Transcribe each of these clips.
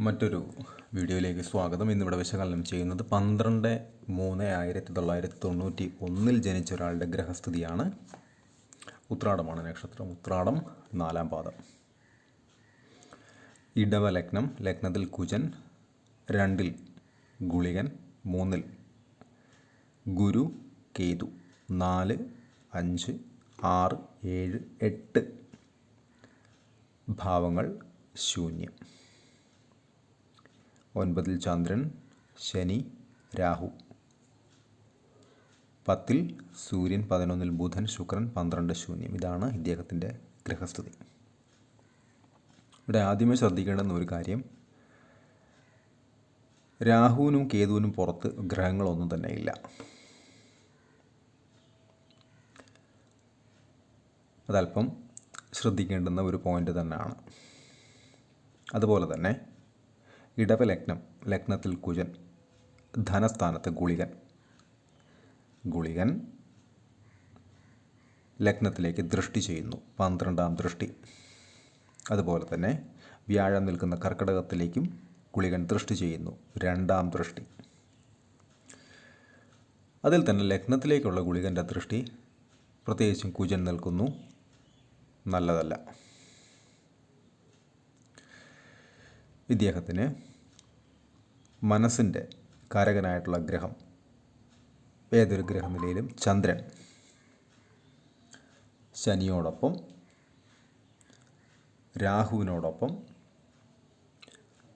മറ്റൊരു വീഡിയോയിലേക്ക് സ്വാഗതം. ഇന്നിവിടെ വിശകലനം ചെയ്യുന്നത് പന്ത്രണ്ട് മൂന്ന് ആയിരത്തി തൊള്ളായിരത്തി തൊണ്ണൂറ്റി ഒന്നിൽ ജനിച്ച ഒരാളുടെ ഗ്രഹസ്ഥിതിയാണ് ഉത്രാടമാണ് നക്ഷത്രം. ഉത്രാടം നാലാം പാദം. ഇടവ ലഗ്നം ലഗ്നത്തിൽ കുജൻ രണ്ടിൽ ഗുളികൻ മൂന്നിൽ ഗുരു കേതു നാല് അഞ്ച് ആറ് ഏഴ് എട്ട് ഭാവങ്ങൾ ശൂന്യം. ഒൻപതിൽ ചന്ദ്രൻ ശനി രാഹു. പത്തിൽ സൂര്യൻ പതിനൊന്നിൽ ബുധൻ ശുക്രൻ പന്ത്രണ്ട് ശൂന്യം. ഇതാണ് ഇദ്ദേഹത്തിന്റെ ഗ്രഹസ്ഥിതി ഇവിടെ ആദ്യമേ ശ്രദ്ധിക്കേണ്ടുന്ന ഒരു കാര്യം രാഹുവിനും കേതുവിനും പുറത്ത് ഗ്രഹങ്ങളൊന്നും തന്നെ ഇല്ല. അതല്പം ശ്രദ്ധിക്കേണ്ടുന്ന ഒരു പോയിന്റ് തന്നെയാണ്. അതുപോലെ തന്നെ ഇടവ ലഗ്നം ലഗ്നത്തിൽ കുജൻ ധനസ്ഥാനത്ത് ഗുളികൻ. ഗുളികൻ ലഗ്നത്തിലേക്ക് ദൃഷ്ടി ചെയ്യുന്നു പന്ത്രണ്ടാം ദൃഷ്ടി. അതുപോലെ തന്നെ വ്യാഴം നിൽക്കുന്ന കർക്കിടകത്തിലേക്കും ഗുളികൻ ദൃഷ്ടി ചെയ്യുന്നു രണ്ടാം ദൃഷ്ടി. അതിൽ തന്നെ ലഗ്നത്തിലേക്കുള്ള ഗുളികന്റെ ദൃഷ്ടി പ്രത്യേകിച്ചും കുജൻ നിൽക്കുന്നു നല്ലതല്ല. ഇദ്ദേഹത്തിന് മനസ്സിന്റെ കാരകനായിട്ടുള്ള ഗ്രഹം ഏതൊരു ഗ്രഹനിലയിലും ചന്ദ്രൻ. ശനിയോടൊപ്പം രാഹുവിനോടൊപ്പം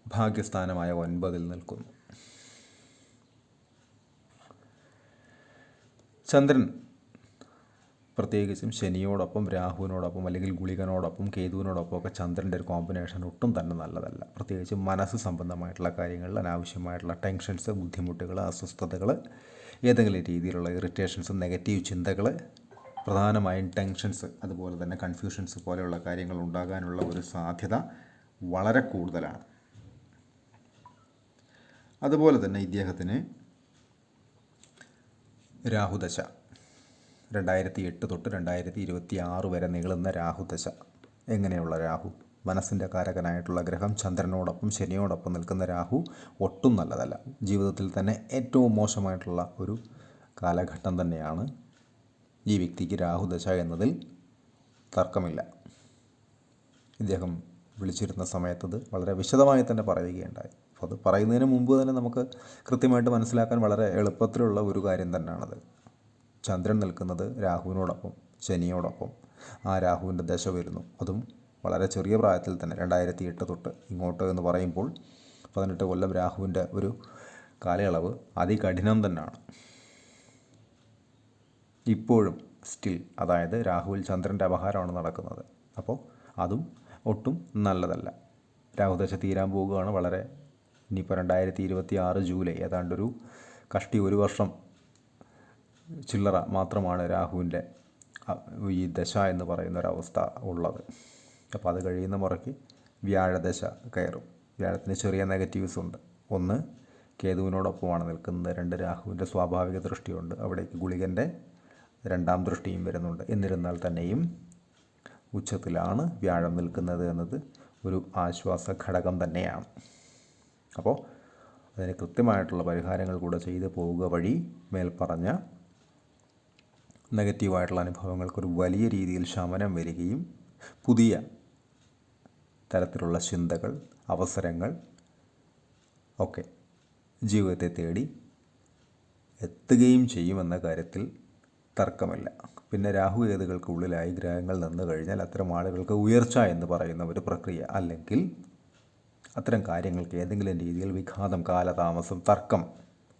ഭാഗ്യസ്ഥാനമായ ഒൻപതിൽ നിൽക്കുന്നു. ചന്ദ്രൻ പ്രത്യേകിച്ചും ശനിയോടൊപ്പം രാഹുവിനോടൊപ്പം അല്ലെങ്കിൽ ഗുളികനോടൊപ്പം കേതുവിനോടൊപ്പം ഒക്കെ ചന്ദ്രന്റെ ഒരു കോമ്പിനേഷൻ ഒട്ടും തന്നെ നല്ലതല്ല. പ്രത്യേകിച്ച് മനസ്സ് സംബന്ധമായിട്ടുള്ള കാര്യങ്ങളിൽ അനാവശ്യമായിട്ടുള്ള ടെൻഷൻസ് ബുദ്ധിമുട്ടുകൾ അസ്വസ്ഥതകൾ ഏതെങ്കിലും രീതിയിലുള്ള ഇറിറ്റേഷൻസ് നെഗറ്റീവ് ചിന്തകൾ പ്രധാനമായും ടെൻഷൻസ് അതുപോലെ തന്നെ കൺഫ്യൂഷൻസ് പോലെയുള്ള കാര്യങ്ങൾ ഉണ്ടാകാനുള്ള ഒരു സാധ്യത വളരെ കൂടുതലാണ്. അതുപോലെ തന്നെ ഇദ്ദേഹത്തിന് രാഹുദശ. രണ്ടായിരത്തി എട്ട് തൊട്ട് രണ്ടായിരത്തി ഇരുപത്തി ആറ് വരെ നീളുന്ന രാഹുദശ. എങ്ങനെയുള്ള രാഹു? മനസ്സിന്റെ കാരകനായിട്ടുള്ള ഗ്രഹം ചന്ദ്രനോടൊപ്പം ശനിയോടൊപ്പം നിൽക്കുന്ന രാഹു ഒട്ടും നല്ലതല്ല. ജീവിതത്തിൽ തന്നെ ഏറ്റവും മോശമായിട്ടുള്ള ഒരു കാലഘട്ടം തന്നെയാണ് ഈ വ്യക്തിക്ക് രാഹുദശ എന്നതിൽ തർക്കമില്ല. ഇദ്ദേഹം വിളിച്ചിരുന്ന സമയത്തത് വളരെ വിശദമായി തന്നെ പറയുകയുണ്ടായി. അപ്പോൾ അത് പറയുന്നതിന് മുമ്പ് തന്നെ നമുക്ക് കൃത്യമായിട്ട് മനസ്സിലാക്കാൻ വളരെ എളുപ്പത്തിലുള്ള ഒരു കാര്യം തന്നെയാണത്. ചന്ദ്രൻ നിൽക്കുന്നത് രാഹുവിനോടൊപ്പം ശനിയോടൊപ്പം. ആ രാഹുവിന്റെ ദശ വരുന്നു. അതും വളരെ ചെറിയ പ്രായത്തിൽ തന്നെ രണ്ടായിരത്തി എട്ട് തൊട്ട് ഇങ്ങോട്ട് എന്ന് പറയുമ്പോൾ പതിനെട്ട് കൊല്ലം രാഹുവിന്റെ ഒരു കാലയളവ് അതികഠിനം തന്നെയാണ്. ഇപ്പോഴും സ്റ്റിൽ അതായത് രാഹുവിൽ ചന്ദ്രന്റെ അപഹാരമാണ് നടക്കുന്നത്. അപ്പോൾ അതും ഒട്ടും നല്ലതല്ല. രാഹുദശ തീരാൻ പോവുകയാണ് വളരെ ഇനിയിപ്പോൾ രണ്ടായിരത്തി ഇരുപത്തി ആറ് ജൂലൈ ഏതാണ്ടൊരു കഷ്ടി ഒരു വർഷം ചില്ലറ മാത്രമാണ് രാഹുവിന്റെ ഈ ദശ എന്ന് പറയുന്ന ഒരവസ്ഥ ഉള്ളത്. അപ്പോൾ അത് കഴിയുന്ന മുറയ്ക്ക് വ്യാഴദശ കയറും. വ്യാഴത്തിന് ചെറിയ നെഗറ്റീവ്സ് ഉണ്ട്. ഒന്ന് കേതുവിനോടൊപ്പമാണ് നിൽക്കുന്നത്. രണ്ട് രാഹുവിന്റെ സ്വാഭാവിക ദൃഷ്ടിയുണ്ട്. അവിടേക്ക് ഗുളികന്റെ രണ്ടാം ദൃഷ്ടിയും വരുന്നുണ്ട്. എന്നിരുന്നാൽ തന്നെയും ഉച്ചത്തിലാണ് വ്യാഴം നിൽക്കുന്നത് എന്നത് ഒരു ആശ്വാസ ഘടകം തന്നെയാണ്. അപ്പോൾ അതിന് കൃത്യമായിട്ടുള്ള പരിഹാരങ്ങൾ കൂടെ ചെയ്തു പോവുക വഴി മേൽപ്പറഞ്ഞ നെഗറ്റീവായിട്ടുള്ള അനുഭവങ്ങൾക്കൊരു വലിയ രീതിയിൽ ശമനം വരികയും പുതിയ തരത്തിലുള്ള ചിന്തകൾ അവസരങ്ങൾ ഒക്കെ ജീവിതത്തെ തേടി എത്തുകയും ചെയ്യുമെന്ന കാര്യത്തിൽ തർക്കമില്ല. പിന്നെ രാഹു ഏതുകൾക്കുള്ളിലായി ഗ്രഹങ്ങൾ നിന്ന് കഴിഞ്ഞാൽ അത്തരം ആളുകൾക്ക് ഉയർച്ച എന്ന് പറയുന്ന ഒരു പ്രക്രിയ അല്ലെങ്കിൽ അത്തരം കാര്യങ്ങൾക്ക് ഏതെങ്കിലും രീതിയിൽ വിഘാതം കാലതാമസം തർക്കം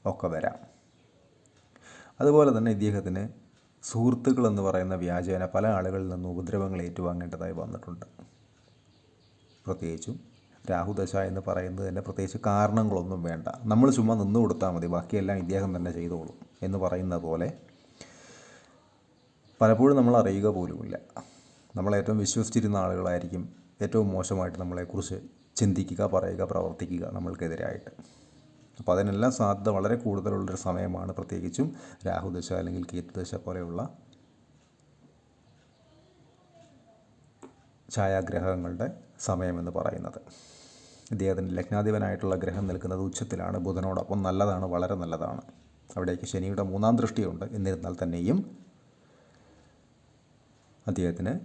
ഒക്കെ വരാം. അതുപോലെ തന്നെ ഇദ്ദേഹത്തിന് സുഹൃത്തുക്കൾ എന്ന് പറയുന്ന വ്യാജേന പല ആളുകളിൽ നിന്നും ഉപദ്രവങ്ങൾ ഏറ്റുവാങ്ങേണ്ടതായി വന്നിട്ടുണ്ട്. പ്രത്യേകിച്ചും രാഹുദശ എന്ന് പറയുന്നത് തന്നെ പ്രത്യേകിച്ച് കാരണങ്ങളൊന്നും വേണ്ട. നമ്മൾ ചുമ്മാ നിന്ന് കൊടുത്താൽ മതി. ബാക്കിയെല്ലാം ഇദ്ദേഹം തന്നെ ചെയ്തോളും എന്ന് പറയുന്ന പോലെ പലപ്പോഴും നമ്മൾ അറിയുക പോലുമില്ല. നമ്മൾ ഏറ്റവും വിശ്വസിച്ചിരുന്ന ആളുകളായിരിക്കും ഏറ്റവും മോശമായിട്ട് നമ്മളെക്കുറിച്ച് ചിന്തിക്കുക പറയുക പ്രവർത്തിക്കുക നമ്മൾക്കെതിരായിട്ട്. അപ്പോൾ അതിനെല്ലാം സാധ്യത വളരെ കൂടുതലുള്ളൊരു സമയമാണ് പ്രത്യേകിച്ചും രാഹുദശ അല്ലെങ്കിൽ കേതുദശ പോലെയുള്ള ഛായാഗ്രഹങ്ങളുടെ സമയമെന്ന് പറയുന്നത്. ഇദ്ദേഹത്തിന് ലഗ്നാധിപനായിട്ടുള്ള ഗ്രഹം നിൽക്കുന്നത് ഉച്ചത്തിലാണ്. ബുധനോടൊപ്പം നല്ലതാണ് വളരെ നല്ലതാണ്. അവിടേക്ക് ശനിയുടെ മൂന്നാം ദൃഷ്ടിയുണ്ട്. എന്നിരുന്നാൽ തന്നെയും അദ്ദേഹത്തിന്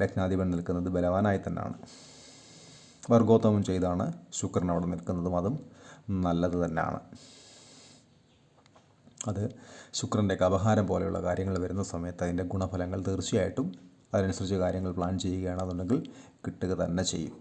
ലഗ്നാധിപൻ നിൽക്കുന്നത് ബലവാനായി തന്നെയാണ്. വർഗോത്തമം ചെയ്താണ് ശുക്രൻ അവിടെ നിൽക്കുന്നതും അതും നല്ലത് തന്നെയാണ്. അത് ശുക്രന്റെ അപഹാരം പോലെയുള്ള കാര്യങ്ങൾ വരുന്ന സമയത്ത് അതിന്റെ ഗുണഫലങ്ങൾ തീർച്ചയായിട്ടും അതിനനുസരിച്ച് കാര്യങ്ങൾ പ്ലാൻ ചെയ്യുകയാണെന്നുണ്ടെങ്കിൽ കിട്ടുക തന്നെ ചെയ്യും.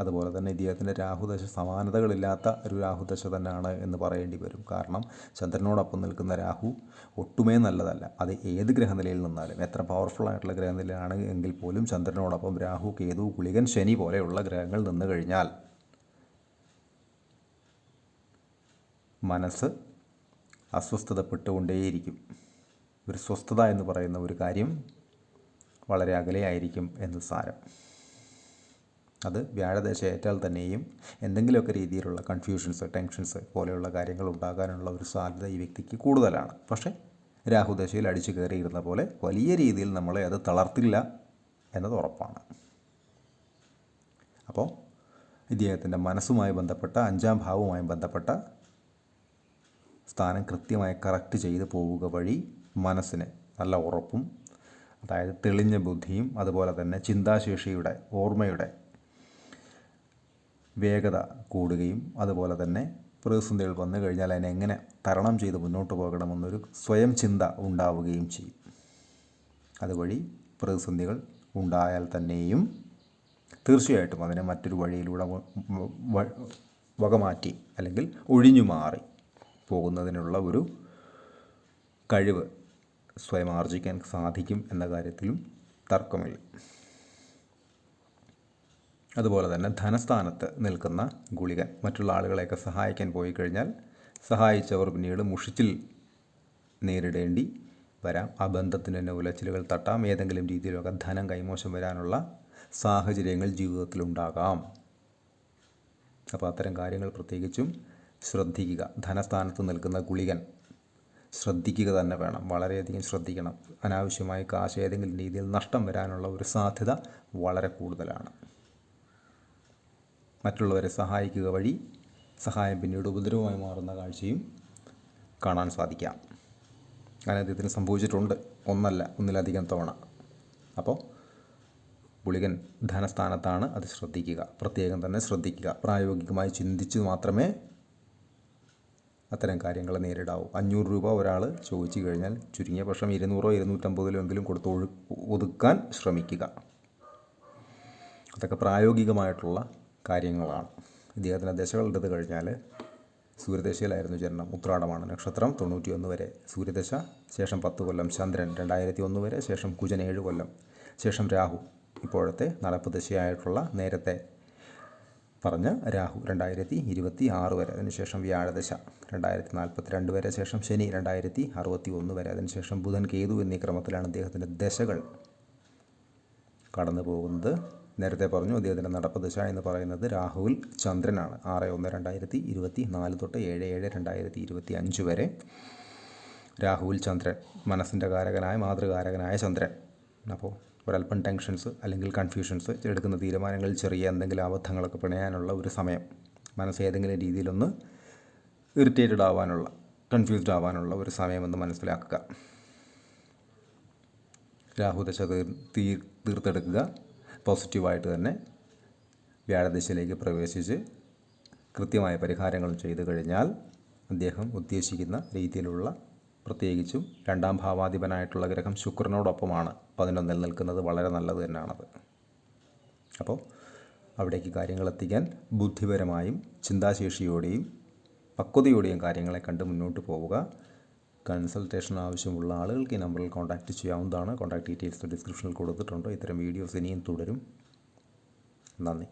അതുപോലെ തന്നെ ഇദ്ദേഹത്തിന്റെ രാഹുദശ സമാനതകളില്ലാത്ത ഒരു രാഹുദശ തന്നെയാണ് എന്ന് പറയേണ്ടി വരും. കാരണം ചന്ദ്രനോടൊപ്പം നിൽക്കുന്ന രാഹു ഒട്ടുമേ നല്ലതല്ല. അത് ഏത് ഗ്രഹനിലയിൽ നിന്നാലും എത്ര പവർഫുൾ ആയിട്ടുള്ള ഗ്രഹനിലയാണ് എങ്കിൽ പോലും ചന്ദ്രനോടൊപ്പം രാഹു കേതു കുളികൻ ശനി പോലെയുള്ള ഗ്രഹങ്ങൾ നിന്ന് കഴിഞ്ഞാൽ മനസ്സ് അസ്വസ്ഥതപ്പെട്ടുകൊണ്ടേയിരിക്കും. ഒരു സ്വസ്ഥത എന്ന് പറയുന്ന ഒരു കാര്യം വളരെ അകലെയായിരിക്കും എന്ന് സാരം. അത് വ്യാഴദശ ഏറ്റാൽ തന്നെയും എന്തെങ്കിലുമൊക്കെ രീതിയിലുള്ള കൺഫ്യൂഷൻസ് ടെൻഷൻസ് പോലെയുള്ള കാര്യങ്ങൾ ഉണ്ടാകാനുള്ള ഒരു സാധ്യത ഈ വ്യക്തിക്ക് കൂടുതലാണ്. പക്ഷേ രാഹുദശയിൽ അടിച്ചു കയറിയിരുന്ന പോലെ വലിയ രീതിയിൽ നമ്മളെ അത് തളർത്തില്ല എന്നത് ഉറപ്പാണ്. അപ്പോൾ ഇദ്ദേഹത്തിന്റെ മനസ്സുമായി ബന്ധപ്പെട്ട അഞ്ചാം ഭാവവുമായി ബന്ധപ്പെട്ട സ്ഥാനം കൃത്യമായി കറക്റ്റ് ചെയ്ത് പോവുക വഴി മനസ്സിന് നല്ല ഉറപ്പും അതായത് തെളിഞ്ഞ ബുദ്ധിയും അതുപോലെ തന്നെ ചിന്താശേഷിയുടെ ഓർമ്മയുടെ വേഗത കൂടുകയും അതുപോലെ തന്നെ പ്രതിസന്ധികൾ വന്നു കഴിഞ്ഞാൽ അതിനെ എങ്ങനെ തരണം ചെയ്ത് മുന്നോട്ട് പോകണമെന്നൊരു സ്വയം ചിന്ത ഉണ്ടാവുകയും ചെയ്യും. അതുവഴി പ്രതിസന്ധികൾ ഉണ്ടായാൽ തന്നെയും തീർച്ചയായിട്ടും അതിനെ മറ്റൊരു വഴിയിലൂടെ വകമാറ്റി അല്ലെങ്കിൽ ഒഴിഞ്ഞു മാറി. പോകുന്നതിനുള്ള ഒരു കഴിവ് സ്വയം ആർജിക്കാൻ സാധിക്കും എന്ന കാര്യത്തിലും തർക്കമില്ല. അതുപോലെ തന്നെ ധനസ്ഥാനത്ത് നിൽക്കുന്ന ഗുളികൻ മറ്റുള്ള ആളുകളെയൊക്കെ സഹായിക്കാൻ പോയി കഴിഞ്ഞാൽ സഹായിച്ചവർ പിന്നീട് മുഷിച്ചിൽ നേരിടേണ്ടി വരാം. ആ ബന്ധത്തിന് തന്നെ ഉലച്ചിലുകൾ തട്ടാം. ഏതെങ്കിലും രീതിയിലൊക്കെ ധനം കൈമോശം വരാനുള്ള സാഹചര്യങ്ങൾ ജീവിതത്തിലുണ്ടാകാം. അപ്പോൾ അത്തരം കാര്യങ്ങൾ പ്രത്യേകിച്ചും ശ്രദ്ധിക്കുക. ധനസ്ഥാനത്ത് നിൽക്കുന്ന ഗുളികൻ ശ്രദ്ധിക്കുക തന്നെ വേണം. വളരെയധികം ശ്രദ്ധിക്കണം. അനാവശ്യമായി കാശ് ഏതെങ്കിലും രീതിയിൽ നഷ്ടം വരാനുള്ള ഒരു സാധ്യത വളരെ കൂടുതലാണ്. മറ്റുള്ളവരെ സഹായിക്കുക വഴി സഹായം പിന്നീട് ഉപദ്രവമായി മാറുന്ന കാഴ്ചയും കാണാൻ സാധിക്കാം. അങ്ങനെ അദ്ദേഹത്തിന് സംഭവിച്ചിട്ടുണ്ട്. ഒന്നല്ല ഒന്നിലധികം തവണ. അപ്പോൾ ഗുളികൻ ധനസ്ഥാനത്താണ് അത് ശ്രദ്ധിക്കുക. പ്രത്യേകം തന്നെ ശ്രദ്ധിക്കുക. പ്രായോഗികമായി ചിന്തിച്ച് മാത്രമേ അത്തരം കാര്യങ്ങൾ നേരിടാവും. അഞ്ഞൂറ് രൂപ ഒരാൾ ചോദിച്ചു കഴിഞ്ഞാൽ ചുരുങ്ങിയ പക്ഷം ഇരുന്നൂറോ ഇരുന്നൂറ്റമ്പതിലോ എങ്കിലും കൊടുത്ത് ഒഴു ഒതുക്കാൻ ശ്രമിക്കുക. അതൊക്കെ പ്രായോഗികമായിട്ടുള്ള കാര്യങ്ങളാണ്. ഇദ്ദേഹത്തിന്റെ ദശകൾ എടുത്തു കഴിഞ്ഞാൽ സൂര്യദശയിലായിരുന്നു ജനനം. ഉത്രാടമാണ് നക്ഷത്രം. തൊണ്ണൂറ്റി ഒന്ന് വരെ സൂര്യദശ ശേഷം പത്ത് കൊല്ലം ചന്ദ്രൻ. രണ്ടായിരത്തി ഒന്ന് വരെ ശേഷം കുജൻ ഏഴ് കൊല്ലം. ശേഷം രാഹു. ഇപ്പോഴത്തെ നടപ്പ് ദശയായിട്ടുള്ള നേരത്തെ പറഞ്ഞ രാഹു രണ്ടായിരത്തി ഇരുപത്തി ആറ് വരെ. അതിനുശേഷം വ്യാഴദശ രണ്ടായിരത്തി നാൽപ്പത്തി രണ്ട് വരെ. ശേഷം ശനി രണ്ടായിരത്തി അറുപത്തി ഒന്ന് വരെ. അതിനുശേഷം ബുധൻ കേതു എന്നീ ക്രമത്തിലാണ് അദ്ദേഹത്തിന്റെ ദശകൾ കടന്നു പോകുന്നത് നേരത്തെ പറഞ്ഞു അദ്ദേഹത്തിന്റെ നടപ്പ് ദശ എന്ന് പറയുന്നത് രാഹുവിൽ ചന്ദ്രനാണ്. ആറ് ഒന്ന് രണ്ടായിരത്തി ഇരുപത്തി നാല് തൊട്ട് ഏഴ് ഏഴ് രണ്ടായിരത്തി ഇരുപത്തി അഞ്ച് വരെ രാഹുവിൽ ചന്ദ്രൻ. മനസ്സിന്റെ കാരകനായ മാതൃകാരകനായ ചന്ദ്രൻ. അപ്പോൾ ഒരല്പം ടെൻഷൻസ് അല്ലെങ്കിൽ കൺഫ്യൂഷൻസ് എടുക്കുന്ന തീരുമാനങ്ങളിൽ ചെറിയ എന്തെങ്കിലും അബദ്ധങ്ങളൊക്കെ പിണയാനുള്ള ഒരു സമയം മനസ്സ് ഏതെങ്കിലും രീതിയിലൊന്ന് ഇറിറ്റേറ്റഡ് ആവാനുള്ള കൺഫ്യൂസ്ഡ് ആവാനുള്ള ഒരു സമയമെന്ന് മനസ്സിലാക്കുക. രാഹുദശ തീർ തീർത്തെടുക്കുക. പോസിറ്റീവായിട്ട് തന്നെ വ്യാഴദശയിലേക്ക് പ്രവേശിച്ച് കൃത്യമായ പരിഹാരങ്ങൾ ചെയ്തു കഴിഞ്ഞാൽ അദ്ദേഹം ഉദ്ദേശിക്കുന്ന രീതിയിലുള്ള പ്രത്യേകിച്ചും രണ്ടാം ഭാവാധിപനായിട്ടുള്ള ഗ്രഹം ശുക്രനോടൊപ്പമാണ്. പതിനൊന്നിൽ നിൽക്കുന്നത് വളരെ നല്ലത് തന്നെയാണത്. അപ്പോൾ അവിടേക്ക് കാര്യങ്ങൾ എത്തിക്കാൻ ബുദ്ധിപരമായും ചിന്താശേഷിയോടെയും പക്വതയോടെയും കാര്യങ്ങളെ കണ്ട് മുന്നോട്ട് പോവുക. കൺസൾട്ടേഷൻ ആവശ്യമുള്ള ആളുകൾക്ക് ഈ നമ്പറിൽ കോൺടാക്റ്റ് ചെയ്യാവുന്നതാണ്. കോൺടാക്ട് ഡീറ്റെയിൽസ് ഡിസ്ക്രിപ്ഷനിൽ കൊടുത്തിട്ടുണ്ട്. ഇത്തരം വീഡിയോസ് ഇനിയും തുടരും. നന്ദി.